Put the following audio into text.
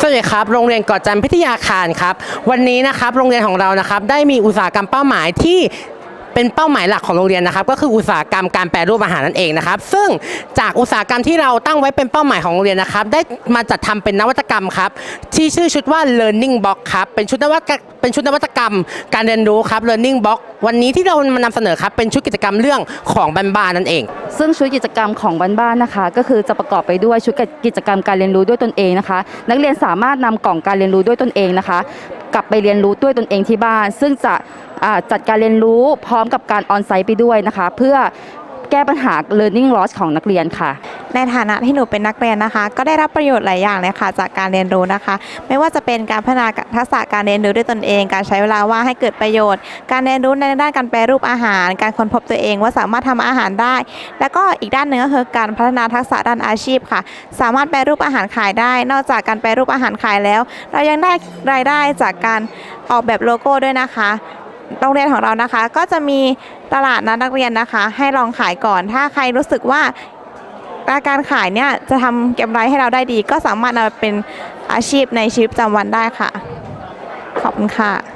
สวัสดีครับ โรงเรียนก่อจันพิทยาคารครับ วันนี้นะครับ โรงเรียนของเรานะครับ ได้มีอุตสาหกรรมเป้าหมายที่ เป็นเป้าหมายหลักของโรงเรียนนะครับ ก็คืออุตสาหกรรมการแปรรูปอาหารนั่นเองนะครับ ซึ่งจากอุตสาหกรรมที่เราตั้งไว้เป็นเป้าหมายของโรงเรียนนะครับ ได้มาจัดทำเป็นนวัตกรรมครับ ที่ชื่อชุดว่า learning box ครับ เป็นชุดนวัตเป็นชุดนวัตกรรม การเรียนรู้ครับ learning box วันนี้ที่เรามานำเสนอครับ เป็นชุดกิจกรรมเรื่องของบ้านๆนั่นเอง ซึ่งชุดกิจกรรมของบ้านๆนนะคะ ก็คือจะประกอบไปด้วยชุดกิจกรรมการเรียนรู้ด้วยตนเองนะคะ นักเรียนสามารถนำกล่องการเรียนรู้ด้วยตนเองนะคะ กลับไปเรียนรู้ด้วยตนเองที่บ้าน ซึ่งจะ จัดการเรียนรู้พร้อมกับการออนไซต์ไปด้วยนะคะ เพื่อแก้ปัญหา learning loss ของนักเรียนค่ะ ในฐานะที่หนูเป็นนักเรียนนะคะ ก็ได้รับประโยชน์หลายอย่างเลยค่ะ จากการเรียนรู้นะคะ ไม่ว่าจะเป็นการพัฒนาทักษะการเรียนรู้ด้วยตนเอง การใช้เวลาว่างให้เกิดประโยชน์ การเรียนรู้ในด้านการแปรรูปอาหาร การค้นพบตัวเองว่าสามารถทำอาหารได้ แล้วก็อีกด้านหนึ่งก็คือการพัฒนาทักษะด้านอาชีพค่ะ สามารถแปรรูปอาหารขายได้ นอกจากการแปรรูปอาหารขายแล้ว เรายังได้รายได้จากการออกแบบโลโก้ด้วยนะคะ โรงเรียนของเรานะคะ ก็จะมีตลาดนัดนักเรียนนะคะ ให้ลองขายก่อน ถ้าใครรู้สึกว่าการขายเนี่ยจะทำกำไรให้เราได้ดี ก็สามารถนำมาเป็นอาชีพในชีวิตประจำวันได้ค่ะ ขอบคุณค่ะ